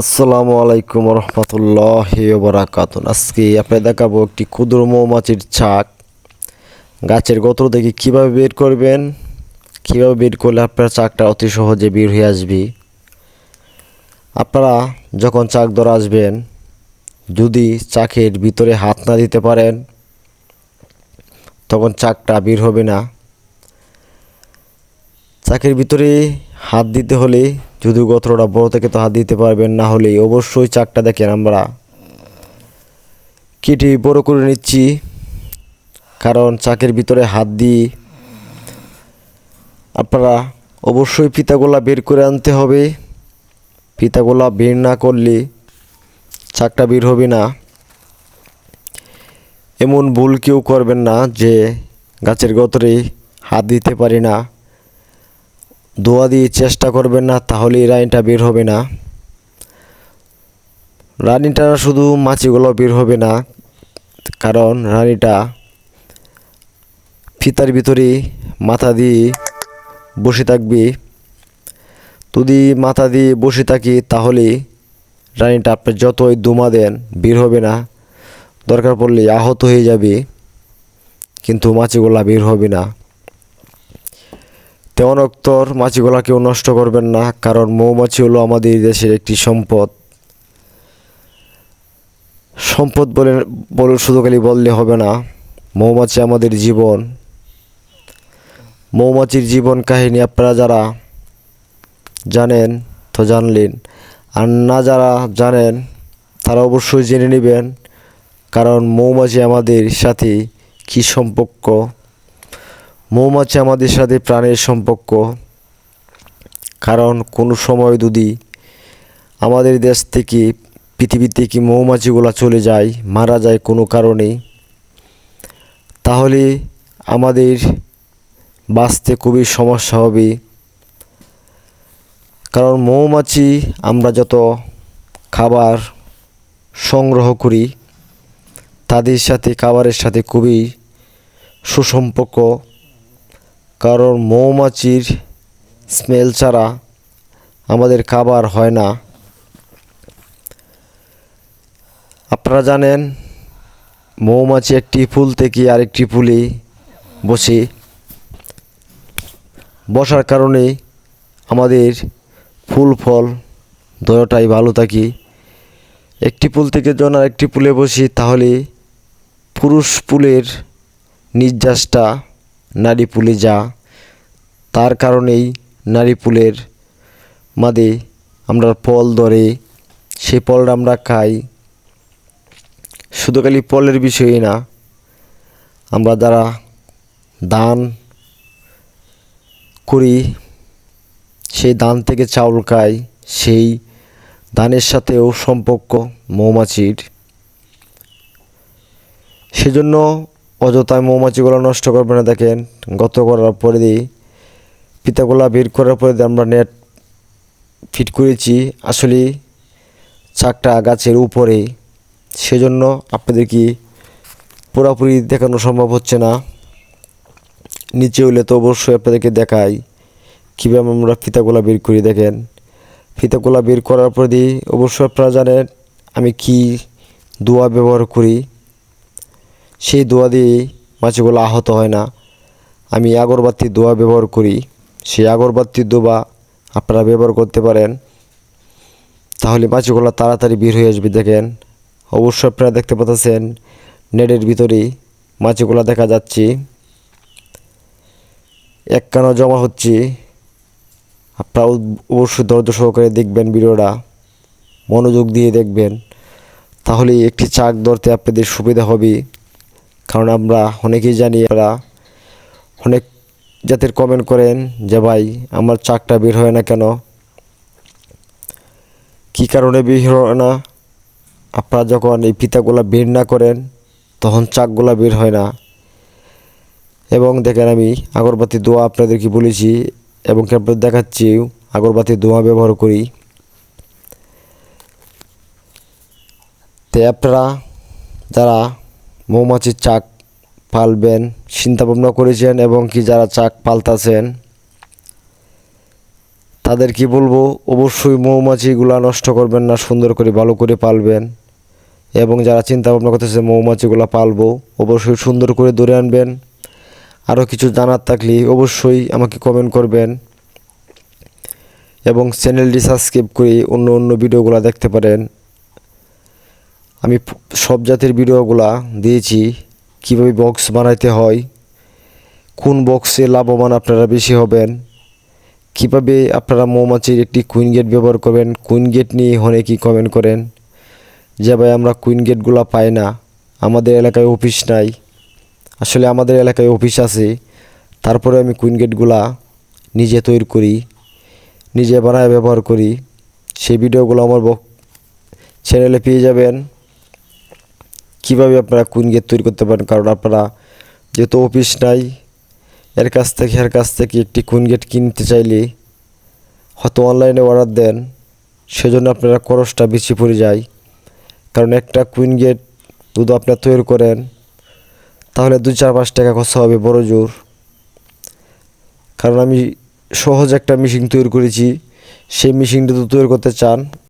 আসসালামু আলাইকুম রহমতুল্লাহ বারাকাতুন আজকে আপনার দেখাবো একটি ক্ষুদ্র মৌমাছির ছাক। গাছের গোত্র থেকে কীভাবে বের করবেন? কীভাবে বের করলে আপনার চাকটা অতি সহজে বের হয়ে আসবে? আপনারা যখন চাক ধরে আসবেন, যদি চাকের ভিতরে হাত না দিতে পারেন, তখন চাকটা বের হবে না। চাকের ভিতরে হাত দিতে হলে যদি গোত্রটা বড় থেকে তো হাত দিতে পারবেন, না হলে অবশ্যই চাকটা দেখেন আমরা। কেটে বড় করে নিচ্ছি, কারণ চাকের ভিতরে হাত দিয়ে আপনারা অবশ্যই ফিতাগুলা বের করে আনতে হবে। ফিতাগুলা বের না করলে চাকটা বের হবে না। এমন ভুল কেউ করবেন না যে গাছের গতরে হাত দিতে পারি না। দোয়া দিয়ে চেষ্টা করবেন না তাহলে এই রানিটা বের হবে না। রানিটা শুধু মাছিগুলো বের হবে না, কারণ রানিটা ফিতার ভিতরে মাথা দিয়ে বসে থাকবে। যদি মাথা দিয়ে বসে থাকি তাহলে রানিটা আপনি যতই দুমা দেন, বের হবে না। দরকার পড়লে আহত হয়ে যাবে, কিন্তু মাছিগুলা বের হবে না। তেমন অক্তর মাছিগুলা কেউ নষ্ট করবেন না, কারণ মৌমাছি হলো আমাদের দেশের একটি সম্পদ। সম্পদ বলে বলে শুধু খালি বললে হবে না, মৌমাছি আমাদের জীবন। মৌমাছির জীবন কাহিনী আপনারা যারা জানেন তো জানলেন, আর না যারা জানেন, তারা অবশ্যই জেনে নেবেন, কারণ মৌমাছি আমাদের সাথে কী সম্পর্ক। মৌমাছি আমাদের সাথে প্রাণের সম্পর্ক। কারণ কোনো সময় যদি আমাদের দেশ থেকে, পৃথিবী থেকে মৌমাছিগুলো চলে যায়, মারা যায় কোনো কারণে, তাহলে আমাদের বাঁচতে খুবই সমস্যা হবে। কারণ মৌমাছি আমরা যত খাবার সংগ্রহ করি, তাদের সাথে, খাবারের সাথে খুবই সুসম্পর্ক। কারণ মৌমাছির স্মেল ছাড়া আমাদের খাবার হয় না। আপনারা জানেন, মৌমাছি একটি ফুল থেকে আরেকটি ফুলে বসে। বসার কারণে আমাদের ফুল, ফল দয়টাই ভালো থাকি। একটি ফুল থেকে যখন আরেকটি ফুলে বসি, তাহলে পুরুষ ফুলের নির্যাসটা নারী পুলে যা, তার কারণেই নারী পুলের মাদে আমরা ফল ধরে সেই ফলটা আমরা খাই। শুধু খালি ফলের বিষয়ই না, আমরা যারা দান করি, সেই দান থেকে চাউল খাই, সেই দানের সাথেও সম্পর্ক মৌমাছির। সেজন্য অযথায় মৌমাছিগুলো নষ্ট করবে না দেখেন। গত করার পরে দিই পিতাগুলা বের করার পরে আমরা নেট ফিট করেছি। আসলে চাকটা গাছের উপরে, সেজন্য আপনাদেরকে পুরোপুরি দেখানো সম্ভব হচ্ছে না? নিচে হলে তো অবশ্যই আপনাদেরকে দেখাই। কীভাবে আমরা ফিতাগুলা বের করি দেখেন। ফিতাগুলা বের করার পরে দিয়ে অবশ্যই আপনারা জানেন আমি কি দোয়া ব্যবহার করি। সেই দোয়া দিয়ে মাছগুলো আহত হয় না। আমি আগরবাতির দোয়া ব্যবহার করি। সেই আগরবাতির দোয়া আপনারা ব্যবহার করতে পারেন। তাহলে মাছগুলো তাড়াতাড়ি বের হয়ে আসবে দেখেন। অবশ্যই আপনারা দেখতে পাচ্ছেন, নেটের ভিতরে মাছগুলো দেখা যাচ্ছে। এক কানো জমা হচ্ছে। আপনারা অবশ্যই ধৈর্য সহকারে দেখবেন ভিডিওটা। মনোযোগ দিয়ে দেখবেন। তাহলে একটি চাক ধরতে আপনাদের সুবিধা হবে। কারণ আমরা অনেকেই জানি আমরা অনেক জাতের কমেন্ট করেন যে, ভাই, আমার চাকটা বের হয় না কেন? কী কারণে বের হয় না? আপনারা যখন এই ফিতাগুলো বের না করেন, তখন চাকগুলো বের হয় না। এবং দেখেন আমি আগরবাতি দোয়া আপনাদেরকে বলেছি এবং আপনাদের দেখাচ্ছি, আগরবাতি দোয়া ব্যবহার করি। তাই আপনারা যারা মৌমাছির চাক পালবেন চিন্তা ভাবনা করেছেন এবং কি যারা চাক পালতাছেন, তাদের কি বলব, অবশ্যই মৌমাছিগুলা নষ্ট করবেন না, সুন্দর করে ভালো করে পালবেন এবং যারা চিন্তা ভাবনা করতেছে মৌমাছিগুলা পালবো, অবশ্যই সুন্দর করে ধরে আনবেন। আরও কিছু জানার থাকলে অবশ্যই আমাকে কমেন্ট করবেন এবং চ্যানেলটি সাবস্ক্রাইব করে অন্য অন্য ভিডিওগুলো দেখতে পারেন। আমি সব জাতের ভিডিওগুলা দিয়েছি, কীভাবে বক্স বানাইতে হয়, কোন বক্সে লাভবান আপনারা বেশি হবেন, কীভাবে আপনারা মৌমাছির একটি কুইন গেট ব্যবহার করবেন কুইন গেট নিয়ে অনেকেই কমেন্ট করেন, যে ভাই আমরা কুইন গেটগুলো পাই না, আমাদের এলাকায় অফিস নাই, আসলে আমাদের এলাকায় অফিস আছে, তারপরে আমি কুইন গেটগুলা নিজে তৈরি করি, নিজে বানায় ব্যবহার করি, সেই ভিডিওগুলো আমার চ্যানেলে পেয়ে যাবেন। কীভাবে আপনারা কুইন গেট তৈরি করতে পারেন? কারণ আপনারা যেহেতু অফিস নাই, এর কাছ থেকে, এর কাছ থেকে একটি কুইন গেট কিনতে চাইলে হয়তো অনলাইনে অর্ডার দেন, সেজন্য আপনারা খরচটা বেশি পড়ে যায়। কারণ একটা কুইন গেট যদি আপনারা তৈরি করেন, তাহলে দু চার পাঁচ টাকা খরচা হবে, বড় জোর। কারণ আমি সহজ একটা মেশিন তৈরি করেছি, সেই মেশিনটা তো তৈরি করতে চান